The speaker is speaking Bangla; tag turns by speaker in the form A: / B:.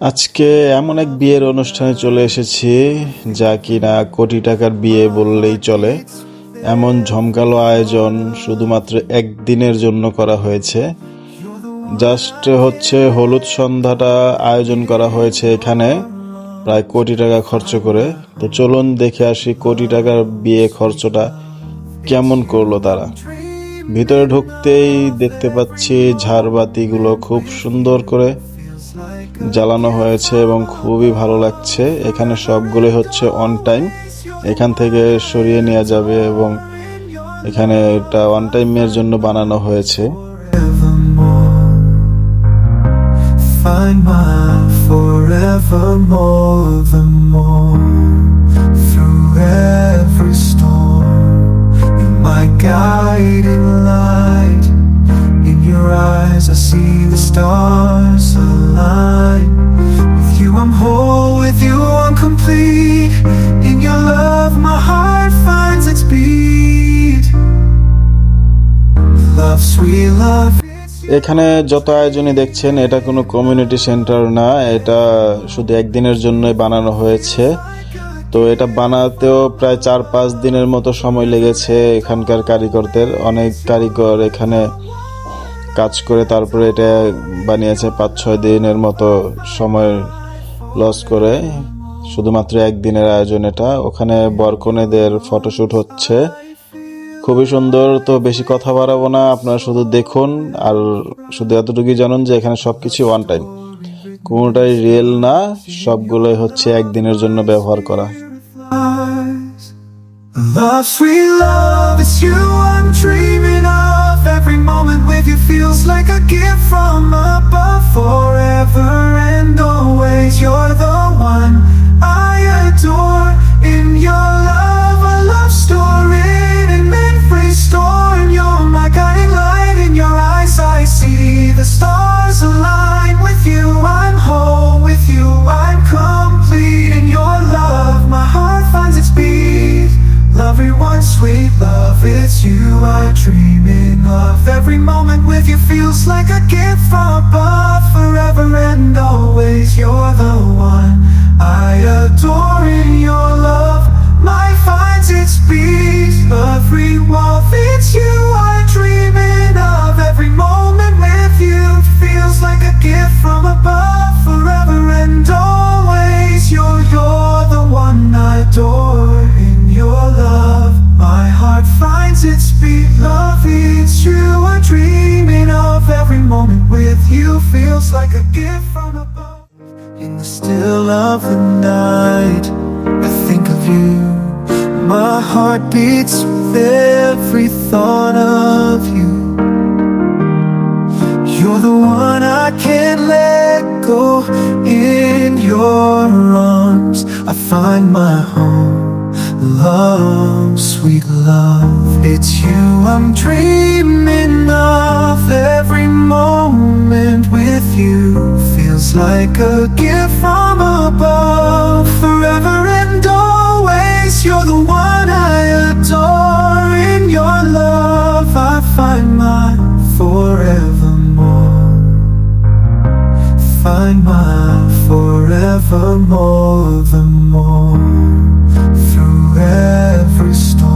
A: আজকে এমন এক বিয়ের অনুষ্ঠানে চলে এসেছি, যা কিনা কোটি টাকার বিয়ে বললেই চলে। এমন ঝমকালো আয়োজন শুধুমাত্র একদিনের জন্য করা হয়েছে। জাস্ট হচ্ছে হলুদ সন্ধ্যাটা আয়োজন করা হয়েছে এখানে, প্রায় কোটি টাকা খরচ করে। তো চলুন দেখে আসি কোটি টাকার বিয়ে খরচটা কেমন করল তারা। ভিতরে ঢুকতেই দেখতে পাচ্ছি ঝাড়বাতিগুলো খুব সুন্দর করে জ্বালানো হয়েছে এবং খুবই ভালো লাগছে। এখানে সবগুলোই হচ্ছে অন টাইম এখান থেকে সরিয়ে নেওয়া যাবে এবং এখানে এটা অন টাইমের জন্য বানানো হয়েছে।
B: Guiding light. In your eyes, I see the stars.
A: এখানে যত আয়োজনই দেখছেন, এটা কোনো কমিউনিটি সেন্টার না, এটা শুধু একদিনের জন্যই বানানো হয়েছে। তো এটা বানাতেও প্রায় চার পাঁচ দিনের মতো সময় লেগেছে এখানকার কারিগরদের। অনেক কারিগর এখানে কাজ করে তারপরে এটা বানিয়েছে পাঁচ ছয় দিনের মতো সময় লস করে। শুধুমাত্র একদিনের আয়োজন এটা। ওখানে বরকনেদের ফটোশ্যুট হচ্ছে। খুবই সুন্দর, তো বেশি কথা বাড়াবো না, আপনারা শুধু দেখুন, আর শুধু এতটুকুই জানুন যে এখানে সবকিছু ওয়ান টাইম কোনোটাই রিয়েল না, সবগুলোই হচ্ছে একদিনের জন্য ব্যবহার করা
B: of. Every moment with you feels like a gift from above. Sweet love, it's you I'm dreaming of. Every moment with you feels like a gift from above. Forever gift from above. In the still of the night, I think of you. My heart beats with every thought of you. You're the one I can't let go. In your arms, I find my home. Love, sweet love, it's you I'm dreaming of. Every moment you feels like a gift from above. Forever and always, you're the one I adore. In your love, I find my forevermore. Find my forevermore, the more through every storm.